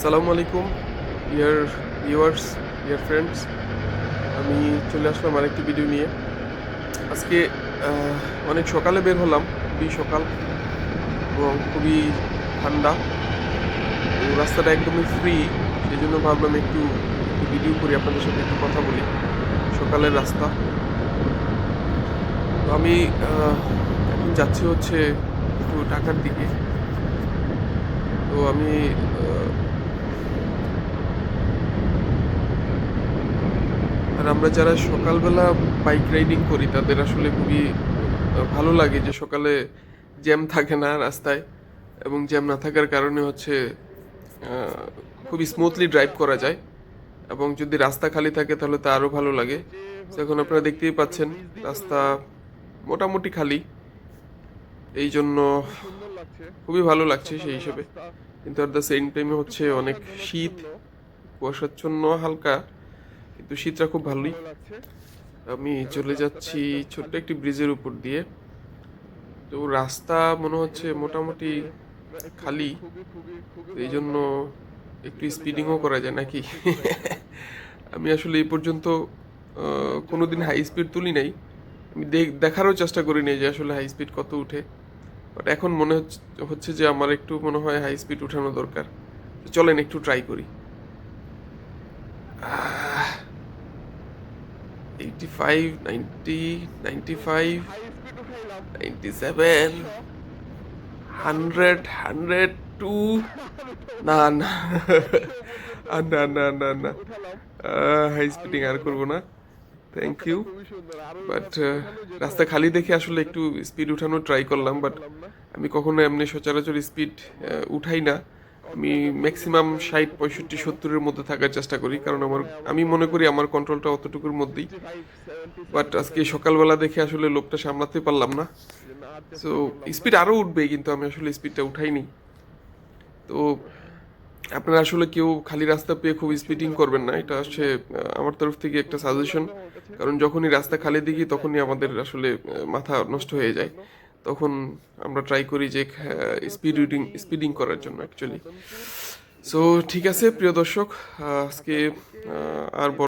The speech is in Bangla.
আসসালামু আলাইকুম ইয়ার ভিউয়ার্স ইয়ার ফ্রেন্ডস আমি চলে আসলাম আরেকটি ভিডিও নিয়ে। আজকে অনেক সকালে বের হলাম, খুবই সকাল এবং খুবই ঠান্ডা। রাস্তাটা একদমই ফ্রি সেই জন্য ভাবলাম একটু একটু ভিডিও করি, আপনাদের সাথে একটু কথা বলি। সকালের রাস্তা। তো আমি এখন যাচ্ছি হচ্ছে একটু ঢাকার দিকে। তো আমি আর আমরা যারা সকালবেলা বাইক রাইডিং করি, তাদের আসলে খুবই ভালো লাগে যে সকালে জ্যাম থাকে না রাস্তায় এবং জ্যাম না থাকার কারণে হচ্ছে খুবই স্মুথলি ড্রাইভ করা যায় এবং যদি রাস্তা খালি থাকে তাহলে তা আরও ভালো লাগে। এখন আপনারা দেখতেই পাচ্ছেন, রাস্তা মোটামুটি খালি। এই জন্য খুবই ভালো লাগছে সেই হিসেবে। কিন্তু আর দ্য সেম টাইমে হচ্ছে অনেক শীত, কুয়াশাচ্ছন্ন, হালকা। কিন্তু শীতটা খুব ভালোই। আমি চলে যাচ্ছি ছোট্ট একটি ব্রিজের উপর দিয়ে। তো রাস্তা মনে হচ্ছে মোটামুটি খালি। এই জন্য একটু স্পিডিংও করা যায় নাকি? আমি আসলে এই পর্যন্ত আহ, কোনোদিন হাই স্পিড তুলি নাই। আমি দেখ- দেখারও চেষ্টা করি নাই যে আসলে হাই স্পিড কত উঠে। বাট এখন মনে হচ্ছে যে আমার একটু মনে হয় হাই স্পিড উঠানো দরকার। চলেন একটু ট্রাই করি। Five ninety five ninety seven hundred hundred two না না না না না না হাই স্পিডিং আর করব না। থ্যাংক ইউ বাট রাস্তা খালি দেখে আসলে একটু স্পিড উঠানোর ট্রাই করলাম বাট আমি কখনো এমনি সচরাচর স্পিড উঠাই না। আমি ম্যাক্সিমাম ষাট, পঁয়ষট্টি, সত্তরের মধ্যে থাকার চেষ্টা করি, কারণ আমার, আমি মনে করি আমার কন্ট্রোলটা অতটুকুর মধ্যেই। বাট আজকে সকালবেলা দেখে আসলে লোকটা সামলাতে পারলাম না। সো স্পিড আরও উঠবে, কিন্তু আমি আসলে স্পিডটা উঠাইনি। তো, আপনারা আসলে কেউ খালি রাস্তা পেয়ে খুব স্পিডিং করবেন না, এটা হচ্ছে আমার তরফ থেকে একটা সাজেশন কারণ যখনই রাস্তা খালি দেখি, তখনই আমাদের আসলে মাথা নষ্ট হয়ে যায়। তখন আমরা ট্রাই করি যে স্পিড রিডিং স্পিডিং করার জন্য অ্যাকচুয়ালি সো ঠিক আছে, প্রিয় দর্শক আজকে আর